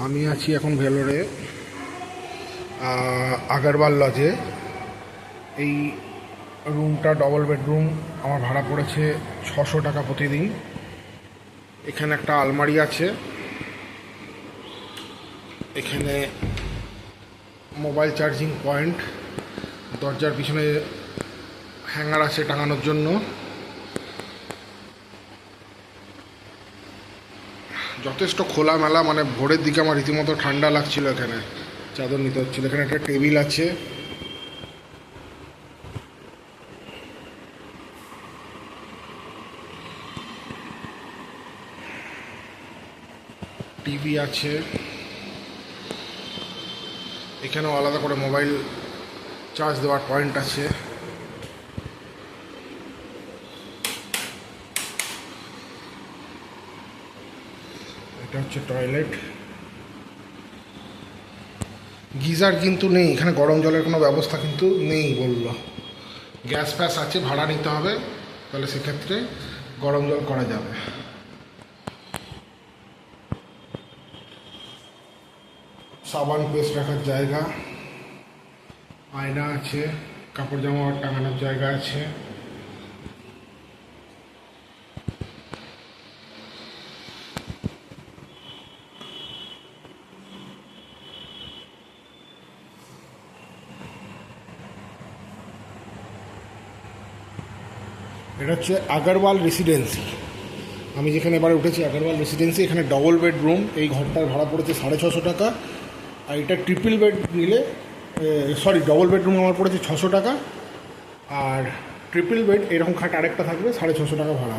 আমি আছি এখন ভেলোরে আগারওয়াল লজে এই রুমটা ডবল বেডরুম আমার ভাড়া পড়েছে ছশো টাকা প্রতিদিন। এখানে একটা আলমারি আছে। এখানে মোবাইল চার্জিং পয়েন্ট দরজার পিছনে হ্যাঙ্গার আছে টাঙানোর জন্য। যথেষ্ট খোলামেলা মানে ভোরের দিকে আমার রীতিমতো ঠান্ডা লাগছিল এখানে। চাদর নিতে হচ্ছিল। এখানে একটা টেবিল আছে। টিভি আছে। এখানেও আলাদা করে মোবাইল চার্জ দেওয়ার পয়েন্ট আছে। এটা হচ্ছে টয়লেট গিজার কিন্তু নেই, এখানে গরম জলের কোনো ব্যবস্থা কিন্তু নেই বলল। গ্যাস ফ্যাস আছে, ভাড়া নিতে হবে, তাহলে সেক্ষেত্রে গরম জল করা যাবে। সাবান, পেস্ট রাখার জায়গা, আয়না আছে, কাপড় জামা টাঙানোর জায়গা আছে। এটা হচ্ছে আগারওয়াল রেসিডেন্সি আমি যেখানে এবারে উঠেছি আগারওয়াল রেসিডেন্সি এখানে ডবল বেডরুম এই ঘরটার ভাড়া পড়েছে সাড়ে ছশো টাকা। আর এটা ট্রিপল বেড নিলে সরি ডবল বেডরুম আমার পড়েছে ছশো টাকা। আর ট্রিপল বেড এরকম খাট আরেকটা থাকবে, সাড়ে ছশো টাকা ভাড়া।